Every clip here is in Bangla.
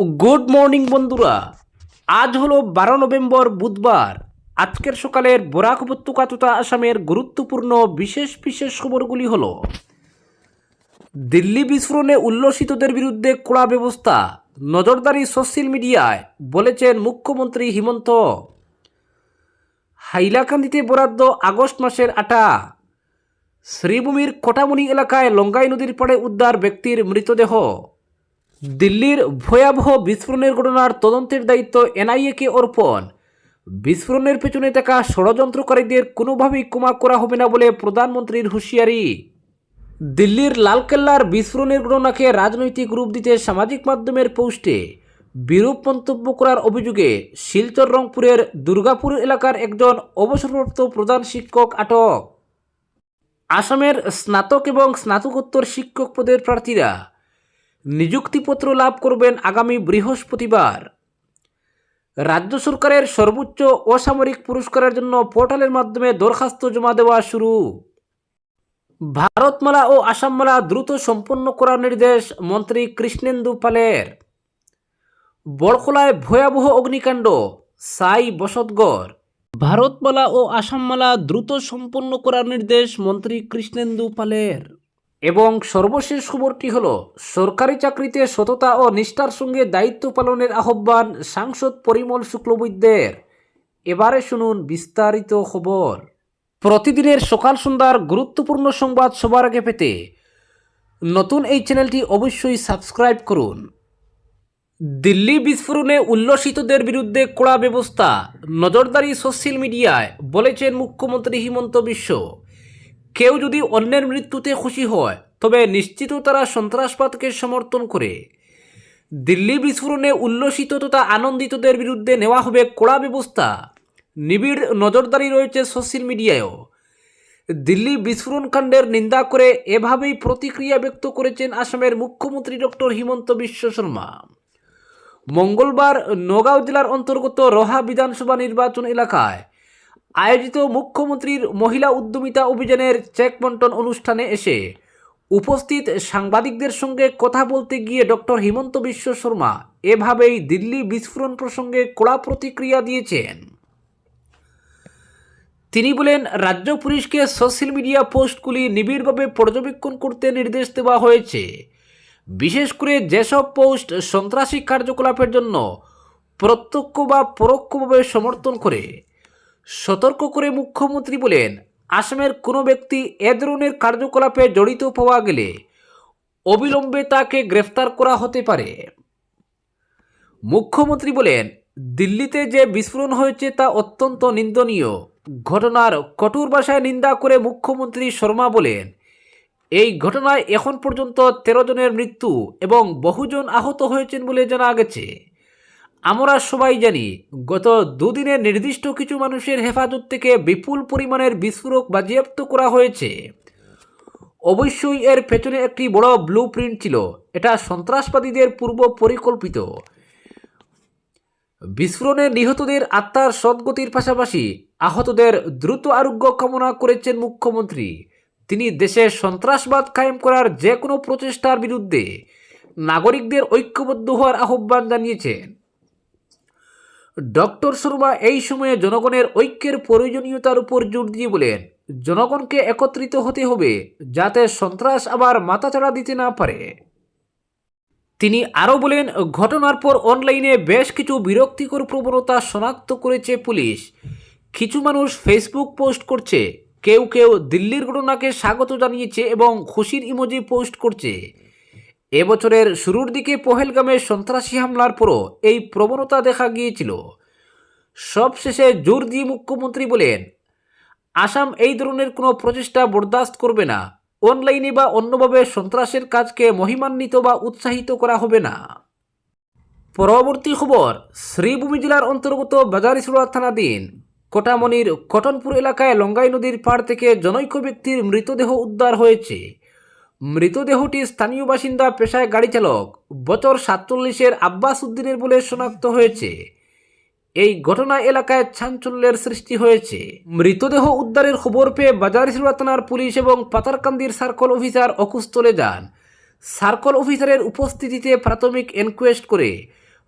গুড মর্নিং বন্ধুরা। আজ হলো বারো নভেম্বর বুধবার। আজকের সকালের বরাক উপত্যকা তথা আসামের গুরুত্বপূর্ণ বিশেষ বিশেষ খবরগুলি হল, দিল্লি বিস্ফোরণে উল্লসিতদের বিরুদ্ধে কড়া ব্যবস্থা, নজরদারি সোশ্যাল মিডিয়ায়, বলেছেন মুখ্যমন্ত্রী হিমন্ত। হাইলাকান্দিতে বরাদ্দ আগস্ট মাসের আটা। শ্রীভূমির কোটামণি এলাকায় লঙ্গাই নদীর পাড়ে উদ্ধার ব্যক্তির মৃতদেহ। দিল্লির ভয়াবহ বিস্ফোরণের ঘটনার তদন্তের দায়িত্ব এনআইএকে অর্পণ। বিস্ফোরণের পেছনে থাকা ষড়যন্ত্রকারীদের কোনোভাবেই ক্ষমা করা হবে না বলে প্রধানমন্ত্রীর হুঁশিয়ারি। দিল্লির লালকেল্লার বিস্ফোরণের ঘটনাকে রাজনৈতিক রূপ দিতে সামাজিক মাধ্যমের পোস্টে বিরূপ মন্তব্য করার অভিযোগে শিলচর রংপুরের দুর্গাপুর এলাকার একজন অবসরপ্রাপ্ত প্রধান শিক্ষক আটক। আসামের স্নাতক এবং স্নাতকোত্তর শিক্ষক পদের প্রার্থীরা নিযুক্তিপত্র লাভ করবেন আগামী বৃহস্পতিবার। রাজ্য সরকারের সর্বোচ্চ অসামরিক পুরস্কারের জন্য পোর্টালের মাধ্যমে দরখাস্ত জমা দেওয়া শুরু। ভারতমালা ও আসামমালা দ্রুত সম্পন্ন করার নির্দেশ মন্ত্রী কৃষ্ণেন্দু পালের। বড়খোলায় ভয়াবহ অগ্নিকাণ্ড, সাই বসতগড়। ভারতমালা ও আসামমালা দ্রুত সম্পন্ন করার নির্দেশ মন্ত্রী কৃষ্ণেন্দু পালের। এবং সর্বশেষ খবরটি হল, সরকারি চাকরিতে সততা ও নিষ্ঠার সঙ্গে দায়িত্ব পালনের আহ্বান সাংসদ পরিমল শুক্লবৈদ্যের। এবারে শুনুন বিস্তারিত খবর। প্রতিদিনের সকাল সন্ধ্যার গুরুত্বপূর্ণ সংবাদ সবার আগে পেতে নতুন এই চ্যানেলটি অবশ্যই সাবস্ক্রাইব করুন। দিল্লি বিস্ফোরণে উল্লসিতদের বিরুদ্ধে কড়া ব্যবস্থা, নজরদারি সোশ্যাল মিডিয়ায়, বলেছেন মুখ্যমন্ত্রী হিমন্ত বিশ্ব। কেউ যদি অন্যের মৃত্যুতে খুশি হয়, তবে নিশ্চিত তারা সন্ত্রাসবাদকে সমর্থন করে। দিল্লি বিস্ফোরণে উল্লসিত তথা আনন্দিতদের বিরুদ্ধে নেওয়া হবে কড়া ব্যবস্থা। নিবিড় নজরদারি রয়েছে সোশ্যাল মিডিয়ায়ও। দিল্লি বিস্ফোরণ কাণ্ডের নিন্দা করে এভাবেই প্রতিক্রিয়া ব্যক্ত করেছেন আসামের মুখ্যমন্ত্রী ডক্টর হিমন্ত বিশ্ব শর্মা। মঙ্গলবার নগাঁও জেলার অন্তর্গত রহা বিধানসভা নির্বাচন এলাকায় আয়োজিত মুখ্যমন্ত্রীর মহিলা উদ্যমিতা অভিযানের চেক বন্টন অনুষ্ঠানে এসে উপস্থিত সাংবাদিকদের সঙ্গে কথা বলতে গিয়ে ডক্টর হিমন্ত বিশ্ব শর্মা এভাবেই দিল্লি বিস্ফোরণ প্রসঙ্গে কড়া প্রতিক্রিয়া দিয়েছেন। তিনি বলেন, রাজ্য পুলিশকে সোশ্যাল মিডিয়া পোস্টগুলি নিবিড়ভাবে পর্যবেক্ষণ করতে নির্দেশ দেওয়া হয়েছে। বিশেষ করে যেসব পোস্ট সন্ত্রাসী কার্যকলাপের জন্য প্রত্যক্ষ বা পরোক্ষভাবে সমর্থন করে সতর্ক করে মুখ্যমন্ত্রী বলেন, আসামের কোনো ব্যক্তি এ ধরনের কার্যকলাপে জড়িত পাওয়া গেলে অবিলম্বে তাকে গ্রেফতার করা হতে পারে। মুখ্যমন্ত্রী বলেন, দিল্লিতে যে বিস্ফোরণ হয়েছে তা অত্যন্ত নিন্দনীয়। ঘটনার কঠোর ভাষায় নিন্দা করে মুখ্যমন্ত্রী শর্মা বলেন, এই ঘটনায় এখন পর্যন্ত তেরো জনের মৃত্যু এবং বহুজন আহত হয়েছেন বলে জানা গেছে। আমরা সবাই জানি, গত দুদিনে নির্দিষ্ট কিছু মানুষের হেফাজত থেকে বিপুল পরিমাণের বিস্ফোরক বাজেয়াপ্ত করা হয়েছে। অবশ্যই এর পেছনে একটি বড় ব্লু প্রিন্ট ছিল, এটা সন্ত্রাসবাদীদের পূর্ব পরিকল্পিত। বিস্ফোরণে নিহতদের আত্মার সদ্গতির পাশাপাশি আহতদের দ্রুত আরোগ্য কামনা করেছেন মুখ্যমন্ত্রী। তিনি দেশে সন্ত্রাসবাদ কায়েম করার যে কোনো প্রচেষ্টার বিরুদ্ধে নাগরিকদের ঐক্যবদ্ধ হওয়ার আহ্বান জানিয়েছেন। ডক্টর শর্মা এই সময়ে জনগণের ঐক্যের প্রয়োজনীয়তার উপর জোর দিয়ে বলেন, জনগণকে একত্রিত হতে হবে যাতে সন্ত্রাস আবার মাথাচাড়া দিতে না পারে। তিনি আরও বলেন, ঘটনার পর অনলাইনে বেশ কিছু বিরক্তিকর প্রবণতা শনাক্ত করেছে পুলিশ। কিছু মানুষ ফেসবুক পোস্ট করছে, কেউ কেউ দিল্লির ঘটনাকে স্বাগত জানিয়েছে এবং খুশির ইমোজি পোস্ট করছে। এবছরের শুরুর দিকে পহেলগামে সন্ত্রাসী হামলার পরও এই প্রবণতা দেখা গিয়েছিল। সবশেষে জোর দিয়ে মুখ্যমন্ত্রী বলেন, আসাম এই ধরনের কোনো প্রচেষ্টা বরদাস্ত করবে না। অনলাইনে বা অন্যভাবে সন্ত্রাসের কাজকে মহিমান্বিত বা উৎসাহিত করা হবে না। পরবর্তী খবর, শ্রীভূমি জেলার অন্তর্গত বাজারিসুড়া থানাধীন কোটামণির কটনপুর এলাকায় লঙ্গাই নদীর পাড় থেকে জনৈক ব্যক্তির মৃতদেহ উদ্ধার হয়েছে। মৃতদেহটি স্থানীয় বাসিন্দা পেশায় গাড়ি চালক বছর সাতচল্লিশের আব্বাস উদ্দিনের বলে শনাক্ত হয়েছে। এই ঘটনা এলাকায় চাঞ্চল্যের সৃষ্টি হয়েছে। মৃতদেহ উদ্ধারের খবর পেয়ে বাজারিসুড়া থানার পুলিশ এবং পাতারকান্দির সার্কল অফিসার অকুস্থলে যান। সার্কল অফিসারের উপস্থিতিতে প্রাথমিক এনকোয়েস্ট করে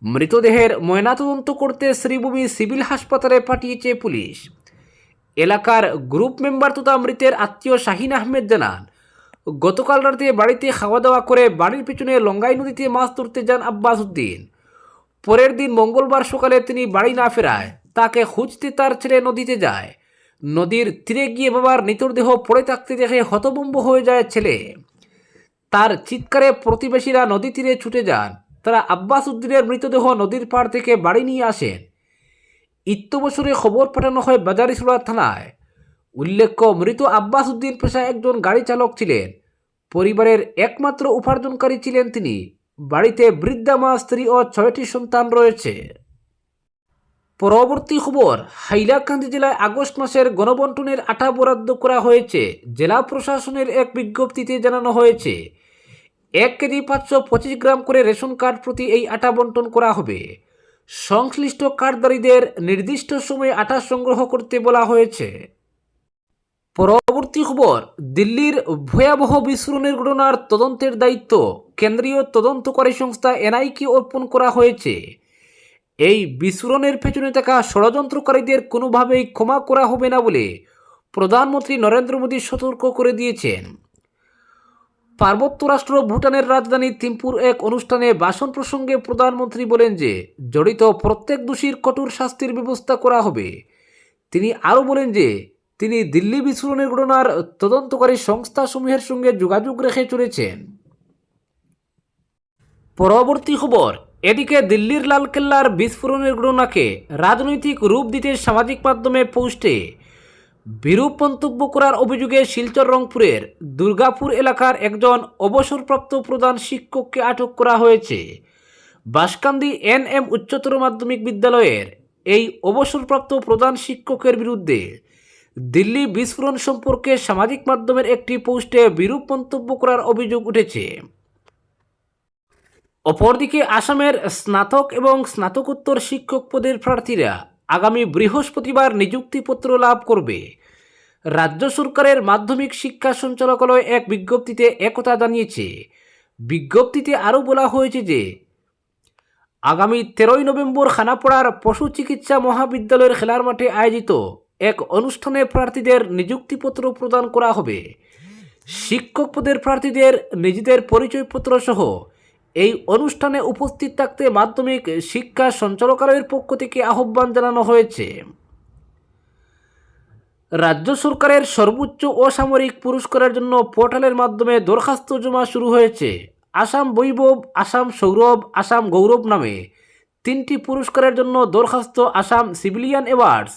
মৃতদেহের ময়নাতদন্ত করতে শ্রীভূমি সিভিল হাসপাতালে পাঠিয়েছে পুলিশ। এলাকার গ্রুপ মেম্বার তথা মৃতের আত্মীয় শাহিন আহমেদ জানান গতকাল রাতে বাড়িতে খাওয়া দাওয়া করে বাড়ির পিছনে লঙ্গাই নদীতে মাছ ধরতে যান আব্বাস উদ্দিন। পরের দিন মঙ্গলবার সকালে তিনি বাড়ি না ফেরায়, তাকে খুঁজতে তার ছেলে নদীতে যায়। নদীর তীরে গিয়ে বাবার মৃতদেহ পড়ে থাকতে দেখে হতভম্ব হয়ে যায় ছেলে। তার চিৎকারে প্রতিবেশীরা নদী তীরে ছুটে যান। তারা আব্বাস উদ্দিনের মৃতদেহ নদীর পাড় থেকে বাড়ি নিয়ে আসেন। ইত্যবসরে খবর পাঠানো হয় বাজারিসোলা থানায়। উল্লেখ্য, মৃত আব্বাস উদ্দিন পেশায় একজন গাড়ি চালক ছিলেন। পরিবারের একমাত্র উপার্জনকারী ছিলেন তিনি। বাড়িতে বৃদ্ধা, মা, স্ত্রী ও ছয়টি সন্তান রয়েছে। পরবর্তী খবর, হাইলাকান্দি জেলায় আগস্ট মাসের গণবন্টনের আটা বরাদ্দ করা হয়েছে। জেলা প্রশাসনের এক বিজ্ঞপ্তিতে জানানো হয়েছে, এক কেজি পাঁচশো পঁচিশ গ্রাম করে রেশন কার্ড প্রতি এই আটা বন্টন করা হবে। সংশ্লিষ্ট কার্ডধারীদের নির্দিষ্ট সময়ে আটা সংগ্রহ করতে বলা হয়েছে। পরবর্তী খবর, দিল্লির ভয়াবহ বিস্ফোরণের ঘটনার তদন্তের দায়িত্ব কেন্দ্রীয় তদন্তকারী সংস্থা এনআইকে অর্পণ করা হয়েছে। এই বিস্ফোরণের পেছনে থাকা ষড়যন্ত্রকারীদের কোনোভাবেই ক্ষমা করা হবে না বলে প্রধানমন্ত্রী নরেন্দ্র মোদী সতর্ক করে দিয়েছেন। পার্বত্য রাষ্ট্র ভুটানের রাজধানী থিম্পুর এক অনুষ্ঠানে ভাষণ প্রসঙ্গে প্রধানমন্ত্রী বলেন যে, জড়িত প্রত্যেক দোষীর কঠোর শাস্তির ব্যবস্থা করা হবে। তিনি আরও বলেন যে তিনি দিল্লি বিস্ফোরণের ঘটনার তদন্তকারী সংস্থাসমূহের সঙ্গে যোগাযোগ রেখে চলেছেন। পরবর্তী খবর, এদিকে দিল্লির লালকেল্লার বিস্ফোরণের ঘটনাকে রাজনৈতিক রূপ দিতে সামাজিক মাধ্যমে পোস্টে বিরূপ মন্তব্য করার অভিযোগে শিলচর রংপুরের দুর্গাপুর এলাকার একজন অবসরপ্রাপ্ত প্রধান শিক্ষককে আটক করা হয়েছে। বাসকান্দি এন এম উচ্চতর মাধ্যমিক বিদ্যালয়ের এই অবসরপ্রাপ্ত প্রধান শিক্ষকের বিরুদ্ধে দিল্লি বিস্ফোরণ সম্পর্কে সামাজিক মাধ্যমের একটি পোস্টে বিরূপ মন্তব্য করার অভিযোগ উঠেছে। অপরদিকে আসামের স্নাতক এবং স্নাতকোত্তর শিক্ষক পদের প্রার্থীরা আগামী বৃহস্পতিবার নিযুক্তিপত্র লাভ করবে। রাজ্য সরকারের মাধ্যমিক শিক্ষা সঞ্চালকালয় এক বিজ্ঞপ্তিতে একথা জানিয়েছে। বিজ্ঞপ্তিতে আরও বলা হয়েছে যে, আগামী তেরোই নভেম্বর খানাপাড়ার পশু চিকিৎসা মহাবিদ্যালয়ের খেলার মাঠে আয়োজিত এক অনুষ্ঠানে প্রার্থীদের নিযুক্তিপত্র প্রদান করা হবে। শিক্ষক পদের প্রার্থীদের নিজেদের পরিচয়পত্র সহ এই অনুষ্ঠানে উপস্থিত থাকতে মাধ্যমিক শিক্ষা সঞ্চালকালয়ের পক্ষ থেকে আহ্বান জানানো হয়েছে। রাজ্য সরকারের সর্বোচ্চ অসামরিক পুরস্কারের জন্য পোর্টালের মাধ্যমে দরখাস্ত জমা শুরু হয়েছে। আসাম বৈভব, আসাম সৌরভ, আসাম গৌরব নামে তিনটি পুরস্কারের জন্য দরখাস্ত Assam civilian awards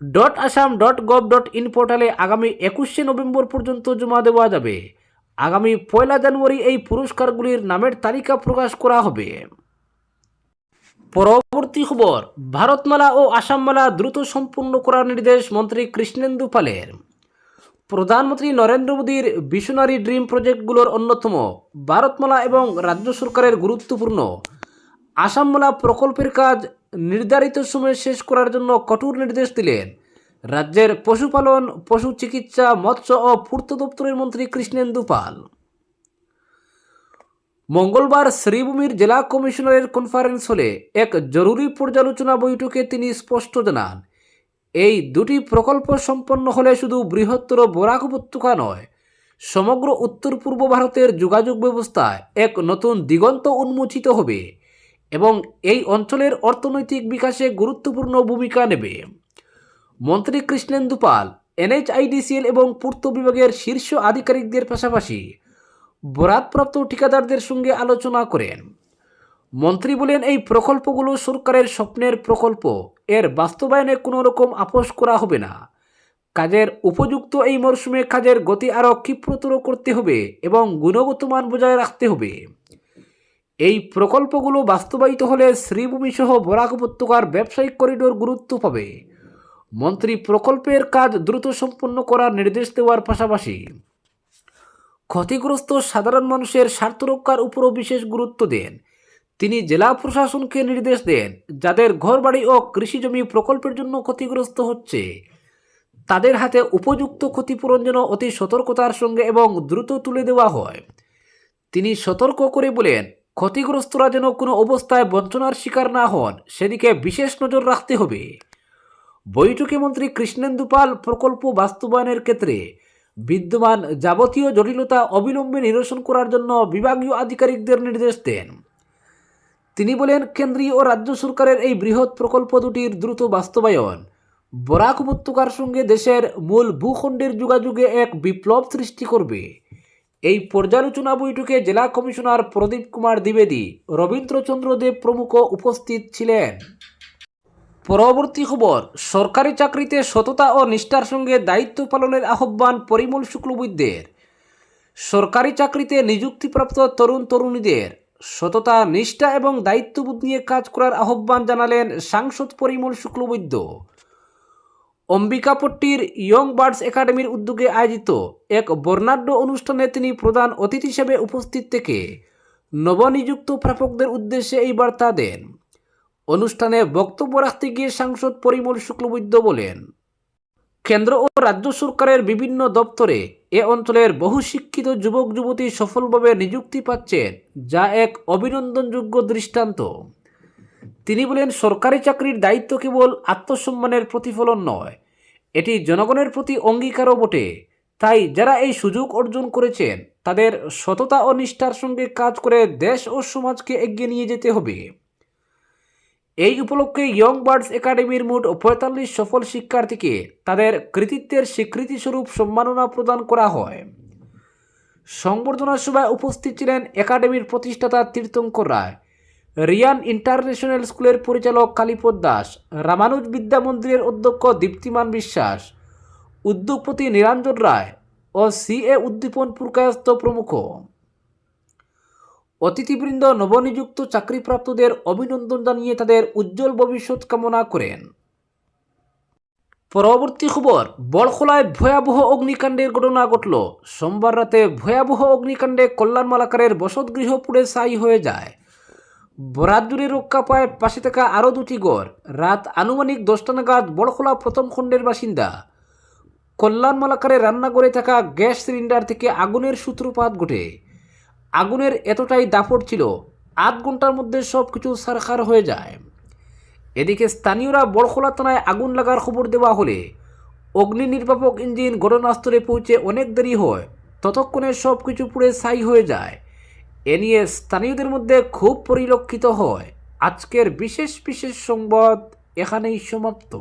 dot Assam dot gov dot in পোর্টালে আগামী একুশে নভেম্বর পর্যন্ত জমা দেওয়া যাবে। আগামী পয়লা জানুয়ারি এই পুরস্কারগুলির নামের তালিকা প্রকাশ করা হবে। পরবর্তী খবর, ভারতমালা ও আসামমালা দ্রুত সম্পূর্ণ করার নির্দেশ মন্ত্রী কৃষ্ণেন্দু পালের। প্রধানমন্ত্রী নরেন্দ্র মোদীর ভিশনারি ড্রিম প্রজেক্টগুলোর অন্যতম, ভারতমালা এবং রাজ্য সরকারের গুরুত্বপূর্ণ। আসামমালা প্রকল্পের কাজ নির্ধারিত সময়ে শেষ করার জন্য কঠোর নির্দেশ দিলেন। রাজ্যের পশুপালন, পশু চিকিৎসা, মৎস্য ও পূর্ত দপ্তরের মন্ত্রী কৃষ্ণেন্দু পাল। মঙ্গলবার শ্রীভূমির জেলা কমিশনারের কনফারেন্স হলে এক জরুরি পর্যালোচনা বৈঠকে তিনি স্পষ্ট জানান, এই দুটি প্রকল্প সম্পন্ন হলে শুধু বৃহত্তর বরাক উপত্যকা নয়, সমগ্র উত্তর পূর্ব ভারতের যোগাযোগ ব্যবস্থায় এক নতুন দিগন্ত উন্মোচিত হবে এবং এই অঞ্চলের অর্থনৈতিক বিকাশে গুরুত্বপূর্ণ ভূমিকা নেবে। মন্ত্রী কৃষ্ণেন্দু পাল, এনএইচআইডিসিএল এবং পূর্ত বিভাগের শীর্ষ আধিকারিকদের পাশাপাশি বরাদপ্রাপ্ত ঠিকাদারদের সঙ্গে আলোচনা করেন। মন্ত্রী বলেন, এই প্রকল্পগুলো সরকারের স্বপ্নের প্রকল্প। এর বাস্তবায়নে কোনো রকম আপোষ করা হবে না। কাজের উপযুক্ত এই মরশুমে কাজের গতি আরও ক্ষিপ্রতর করতে হবে এবং গুণগত মান বজায় রাখতে হবে। এই প্রকল্পগুলো বাস্তবায়িত হলে শ্রীভূমিসহ বরাক উপত্যকার ব্যবসায়িক করিডোর গুরুত্ব পাবে। মন্ত্রী প্রকল্পের কাজ দ্রুত সম্পন্ন করার নির্দেশ দেওয়ার পাশাপাশি ক্ষতিগ্রস্ত সাধারণ মানুষের স্বার্থ রক্ষার উপরও বিশেষ গুরুত্ব দেন। তিনি জেলা প্রশাসনকে নির্দেশ দেন, যাদের ঘরবাড়ি ও কৃষিজমি প্রকল্পের জন্য ক্ষতিগ্রস্ত হচ্ছে। তাদের হাতে উপযুক্ত ক্ষতিপূরণ যেন অতি সতর্কতার সঙ্গে এবং দ্রুত তুলে দেওয়া হয়। তিনি সতর্ক করে বলেন, ক্ষতিগ্রস্তরা যেন কোনো অবস্থায় বঞ্চনার শিকার না হন, সেদিকে বিশেষ নজর রাখতে হবে। বৈঠকে মন্ত্রী কৃষ্ণেন্দু পাল প্রকল্প বাস্তবায়নের ক্ষেত্রে বিদ্যমান যাবতীয় জটিলতা অবিলম্বে নিরসন করার জন্য বিভাগীয় আধিকারিকদের নির্দেশ দেন। তিনি বলেন, কেন্দ্রীয় ও রাজ্য সরকারের এই বৃহৎ প্রকল্প দুটির দ্রুত বাস্তবায়ন বরাক উপত্যকার সঙ্গে দেশের মূল ভূখণ্ডের যোগাযোগে এক বিপ্লব সৃষ্টি করবে। এই পর্যালোচনা বৈঠকে জেলা কমিশনার প্রদীপ কুমার দ্বিবেদী, রবীন্দ্রচন্দ্র দেব প্রমুখ উপস্থিত ছিলেন। পরবর্তী খবর, সরকারি চাকরিতে সততা ও নিষ্ঠার সঙ্গে দায়িত্ব পালনের আহ্বান পরিমল শুক্লবৈদ্যের। সরকারি চাকরিতে নিযুক্তিপ্রাপ্ত তরুণ তরুণীদের সততা, নিষ্ঠা এবং দায়িত্ববোধ নিয়ে কাজ করার আহ্বান জানালেন সাংসদ পরিমল শুক্লবৈদ্য। অম্বিকাপট্টির ইয়ং বার্ডস একাডেমির উদ্যোগে আয়োজিত এক বর্ণাঢ্য অনুষ্ঠানে তিনি প্রধান অতিথি হিসেবে উপস্থিত থেকে নবনিযুক্ত প্রাপকদের উদ্দেশ্যে এই বার্তা দেন। অনুষ্ঠানে বক্তব্য রাখতে গিয়ে সাংসদ পরিমল শুক্লবৈদ্য বলেন, কেন্দ্র ও রাজ্য সরকারের বিভিন্ন দপ্তরে এ অঞ্চলের বহু শিক্ষিত যুবক, যুবতী সফলভাবে নিযুক্তি পাচ্ছেন, যা এক অভিনন্দনযোগ্য দৃষ্টান্ত। তিনি বলেন, সরকারি চাকরির দায়িত্ব কেবল আত্মসম্মানের প্রতিফলন নয়, এটি জনগণের প্রতি অঙ্গীকারও বটে। তাই যারা এই সুযোগ অর্জন করেছেন, তাদের সততা ও নিষ্ঠার সঙ্গে কাজ করে দেশ ও সমাজকে এগিয়ে নিয়ে যেতে হবে। এই উপলক্ষে ইয়ং বার্ডস একাডেমির মোট পঁয়তাল্লিশ সফল শিক্ষার্থীকে তাদের কৃতিত্বের স্বীকৃতিস্বরূপ সম্মাননা প্রদান করা হয়। সংবর্ধনা সভায় উপস্থিত ছিলেন একাডেমির প্রতিষ্ঠাতা তীর্থঙ্কর রায়, রিয়ান ইন্টারন্যাশনাল স্কুলের পরিচালক কালীপদ দাস, রামানুজ বিদ্যা মন্দিরের অধ্যক্ষ দীপ্তিমান বিশ্বাস, উদ্যোগপতি নিরঞ্জন রায় ও সি এ উদ্দীপন পুরকায়স্ত প্রমুখ। অতিথিবৃন্দ নবনিযুক্ত চাকরিপ্রাপ্তদের অভিনন্দন জানিয়ে তাদের উজ্জ্বল ভবিষ্যৎ কামনা করেন। পরবর্তী খবর বড়খোলায় ভয়াবহ অগ্নিকাণ্ডের ঘটনা ঘটল। সোমবার রাতে ভয়াবহ অগ্নিকাণ্ডে কল্যাণ মালাকারের বসতগৃহ পুড়ে ছাই হয়ে যায়। বরাত জুড়ে রক্ষা পায় পাশে থাকা আরও দুটি গড় রাত আনুমানিক দশটা নাগাদ বড়খোলা প্রথম খণ্ডের বাসিন্দা। কল্যাণ মালাকারে রান্নাঘরে থাকা গ্যাস সিলিন্ডার থেকে আগুনের সূত্রপাত ঘটে। আগুনের এতটাই দাপট ছিল, আধ ঘণ্টার মধ্যে সব কিছু সারখার হয়ে যায়। এদিকে স্থানীয়রা বড়খোলা থানায় আগুন লাগার খবর দেওয়া হলে অগ্নি নির্বাপক ইঞ্জিন ঘটনাস্থলে পৌঁছে অনেক দেরি হয়, ততক্ষণে সব কিছু পুড়ে ছাই হয়ে যায়। এ নিয়ে স্থানীয়দের মধ্যে খুব পরিলক্ষিত হয়। আজকের বিশেষ বিশেষ সংবাদ এখানেই সমাপ্ত।